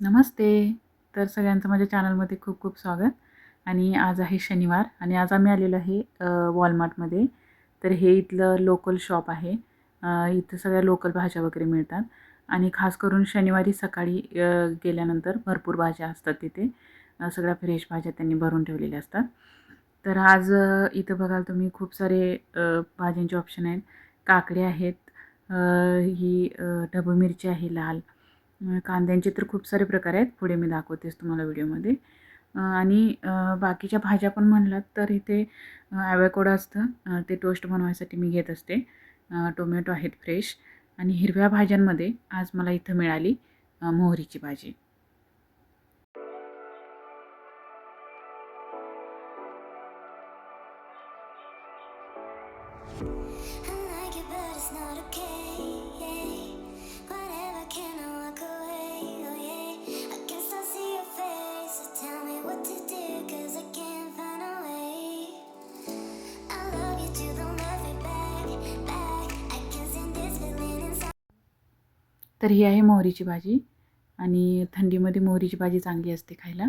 नमस्ते. तर सगळ्यांचं माझ्या चॅनलमध्ये खूप खूप स्वागत. आणि आज आहे शनिवार आणि आज आम्ही आलेलो आहे वॉलमार्टमध्ये तर हे इथलं लोकल शॉप आहे. इथं सगळ्या लोकल भाज्या वगैरे मिळतात. आणि खास करून शनिवारी सकाळी गेल्यानंतर भरपूर भाज्या असतात तिथे. सगळ्या फ्रेश भाज्या त्यांनी भरून ठेवलेल्या असतात. तर आज इथं बघाल तुम्ही खूप सारे भाज्यांचे ऑप्शन आहेत. काकडे आहेत. ही डबमिरची ढबू मिरची आहे लाल. कांद्यांचे तर खूप सारे प्रकार आहेत. पुढे मी दाखवतेच तुम्हाला व्हिडिओमध्ये. आणि बाकीच्या भाज्या पण म्हणलात तर इथे ॲवॅकोडा असतं. ते टोस्ट बनवायसाठी मी घेत असते. टोमॅटो आहेत फ्रेश. आणि हिरव्या भाज्यांमध्ये आज मला इथं मिळाली मोहरीची भाजी. I like it, but it's not okay. तर ही आहे मोहरीची भाजी. आणि थंडीमध्ये मोहरीची भाजी चांगली असते खायला.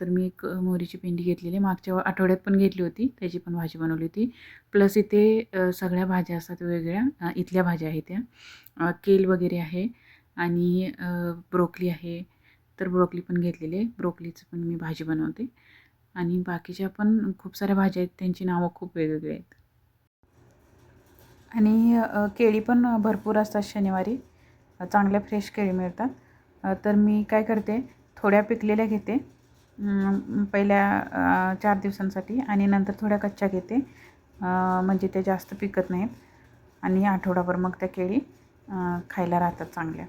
तर मी एक मोहरीची पेंडी घेतलेली आहे. मागच्या आठवड्यात पण घेतली होती. त्याची पण भाजी बनवली होती. प्लस इथे सगळ्या भाज्या असतात वेगवेगळ्या. इथल्या भाज्या आहेत त्या. केल वगैरे आहे. आणि ब्रोकली आहे. तर ब्रोकली पण घेतलेली आहे. ब्रोकलीचं पण मी भाजी बनवते. आणि बाकीच्या पण खूप साऱ्या भाज्या आहेत. त्यांची नावं खूप वेगवेगळी आहेत. आणि केळी पण भरपूर असतात शनिवारी. चांगल्या फ्रेश केळी मिळतात. तर मी काय करते थोड्या पिकलेल्या घेते. पहिल्या चार दिवसांसाठी आणि नंतर थोड्या कच्च्या घेते. म्हणजे त्या जास्त पिकत नाहीत. आणि आठवडाभर मग त्या केळी खायला राहतात चांगल्या.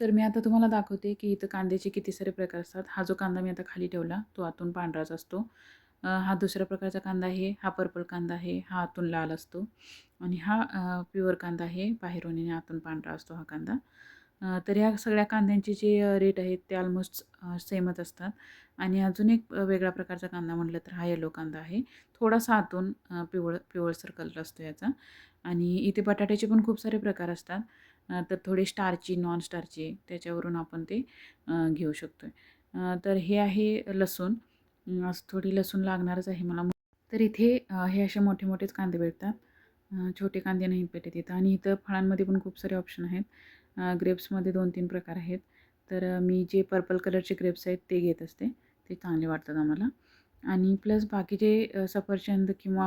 तर मी आता तुम्हाला दाखवते की इथं कांद्याचे किती सारे प्रकार असतात. हा जो कांदा मी आता खाली ठेवला तो आतून पांढराच असतो. हा दुसऱ्या प्रकारचा कांदा आहे हा पर्पल कांदा आहे हा आतून लाल असतो आणि हा प्युअर कांदा आहे बाहेरून आणि आतून पांढरा असतो हा कांदा. तर ह्या सगळ्या कांद्यांचे जे रेट आहेत ते ऑलमोस्ट सेमच असतात आणि अजून एक वेगळा वेगळ्या प्रकारचा कांदा म्हटलं तर हा येलो कांदा आहे. थोडासा आतून पिवळ पिवळसर कलर असतो याचा आणि इथे बटाट्याचे पण खूप सारे प्रकार असतात. तर थोडे स्टारची नॉन स्टारची त्याच्यावरून आपण ते घेऊ शकतो आहे तर हे आहे लसूण. असं थोडी लसूण लागणारच आहे मला. तर इथे हे असे मोठे मोठेच कांदे भेटतात. छोटे कांदे नाही भेटत इथं. आणि इथं फळांमध्ये पण खूप सारे ऑप्शन आहेत. ग्रेप्समध्ये दोन तीन प्रकार आहेत. तर मी जे पर्पल कलरचे ग्रेप्स आहेत ते घेत असते. ते चांगले वाटतात आम्हाला. आणि प्लस बाकीचे सफरचंद किंवा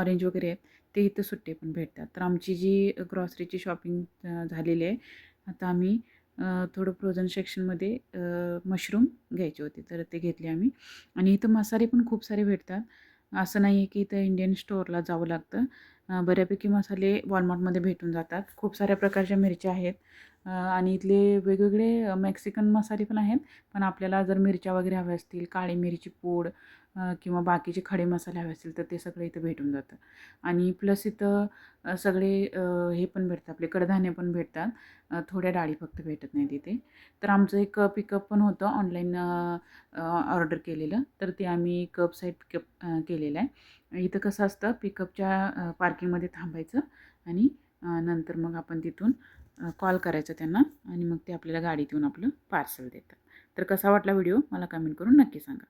ऑरेंज वगैरे आहेत ते इथं सुट्टे पण भेटतात. तर आमची जी ग्रॉसरीची शॉपिंग झालेली आहे आता आम्ही थोडं फ्रोझन सेक्शनमध्ये मशरूम घ्यायचे होते. तर ते घेतले आम्ही. आणि इथं मसाले पण खूप सारे भेटतात. असं नाही आहे की इथं इंडियन स्टोअरला जावं लागतं. बऱ्यापैकी मसाले वॉलमार्टमध्ये भेटून जातात. खूप साऱ्या प्रकारच्या मिरच्या आहेत. आणि इथले वेगवेगळे मेक्सिकन मसाले पण आहेत. पण आपल्याला जर मिरच्या वगैरे हव्या असतील काळी मिरची पूड किंवा बाकीचे खडे मसाले हवे असतील तर ते सगळं इथं भेटून जातं. आणि प्लस इथं सगळे हे पण भेटतात आपले कडधान्य पण भेटतात. थोड्या डाळी फक्त भेटत नाहीत इथे. तर आमचं एक पिकअप पण होतं ऑनलाईन ऑर्डर केलेलं. तर ते आम्ही कप साईड पिकअप केलेलं आहे. इथं कसं असतं पिकअपच्या पार्किंगमध्ये थांबायचं आणि नंतर मग आपण तिथून कॉल करायचं त्यांना आणि मग ते आपल्याला गाडीत येऊन आपलं पार्सल देतात. तर कसा वाटला व्हिडिओ? मला कमेंट करून नक्की सांगा.